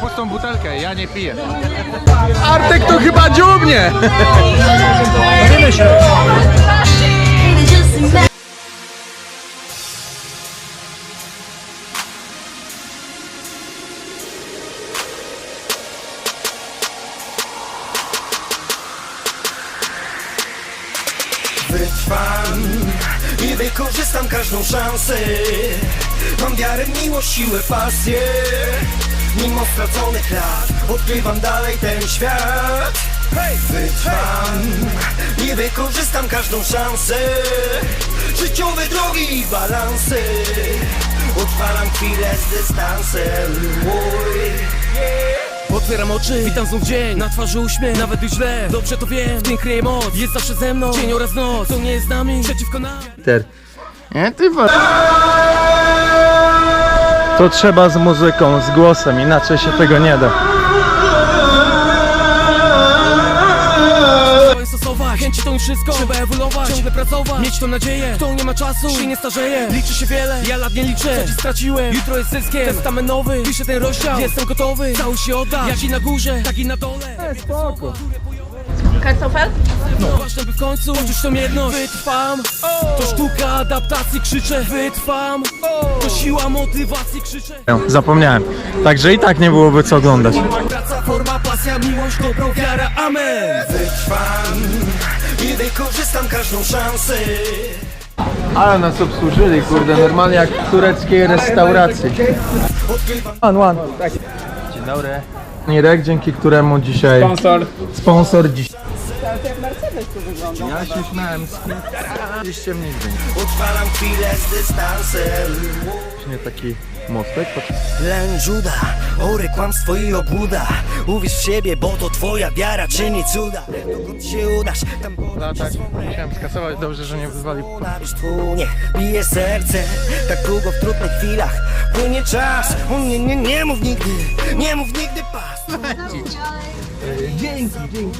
Pustą butelkę, ja nie piję. Artek to chyba dziubnie! Wytrwam i wykorzystam każdą szansę Mam wiarę, miłość, siłę, pasję Mimo straconych lat odkrywam dalej ten świat. Wytrwam i wykorzystam każdą szansę. Życiowe drogi i balansy. Utrwalam chwilę z dystansem. Mój Otwieram oczy, witam znów dzień. Na twarzy uśmiech, nawet gdy źle. Dobrze to wiem, w tym kryje moc. Jest zawsze ze mną, dzień oraz noc. To nie jest z nami, przeciwko nam. Nie, ty To trzeba z muzyką, z głosem, inaczej się tego nie da. Chęci to nie wszystko. Trzeba ewoluować, ciągle pracować Mieć tą nadzieję, kto nie ma czasu Się nie starzeje, liczy się wiele Ja lat nie liczę, co ci straciłem. Jutro jest zyskiem, testament nowy Piszę ten rozdział, jestem gotowy Cały się odda, jak i na górze, tak i na dole Kartofel? No ważne by w końcu poczuć tą jedność Wytrwam, to sztuka adaptacji Krzyczę, wytrwam To siła motywacji krzyczę Zapomniałem. Także i tak nie byłoby co oglądać. Praca, forma, pasja, miłość, dobro, wiara, amen Wytrwam i wykorzystam każdą szansę Ale nas obsłużyli, kurde, normalnie jak w tureckiej restauracji. One, one. Dzień dobry. Nirek, dzięki któremu dzisiaj... Sponsor. Sponsor dziś. Ja się śmiałem z Oczywiście nigdy. Utrwalam chwilę z dystansem Nie taki mostek. Len Juda, ory kłamstwo i obłuda Uwierz w siebie, bo to twoja wiara czyni cuda Dokąd się udasz, tam Latać, musiałem skasować, dobrze, że nie tu, niech bije serce Tak długo w trudnych chwilach Płynie czas, o nie, nie, nie mów nigdy Nie mów nigdy pas Dzięki, dzięki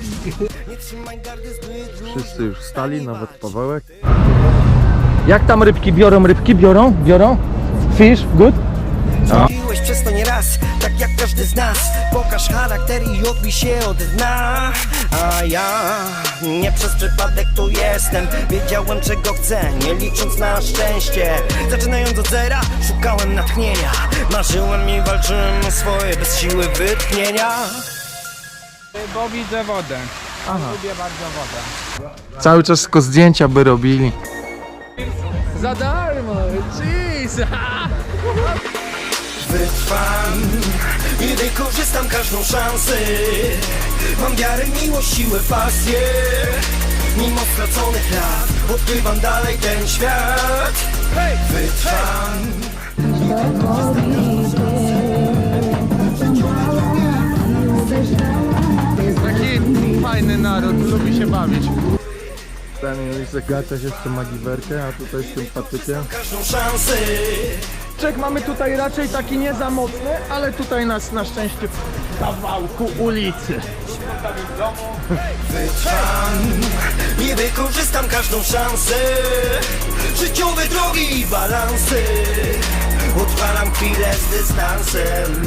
Wszyscy już stali, nawet Pawełek. Jak tam rybki biorą? Rybki biorą? Biorą? Fish? Good? Piłeś przez to nie raz, tak jak każdy z nas Pokaż charakter i odbij się od dna A ja nie przez przypadek tu jestem Wiedziałem czego chcę, nie licząc na szczęście Zaczynając od zera, szukałem natchnienia Marzyłem i walczyłem o swoje bez siły wytchnienia Bo widzę wodę. Lubię bardzo wodę. Cały czas tylko zdjęcia by robili. Za darmo, jeez! Wytrwam i wykorzystam każdą szansę. Mam wiarę, miłość, siłę, pasję. Mimo straconych lat odkrywam dalej ten świat. Wytrwam. Taki fajny naród, lubi się bawić. Ten zagacza się z tą magiwerkę, a tutaj z tym patykiem. każdą szansę. Czek mamy tutaj raczej taki nie za mocny, ale tutaj nas na szczęście w kawałku ulicy. Wytrwam i wykorzystam każdą szansę. Życiowe drogi i balansy. Utrwalam chwilę z dystansem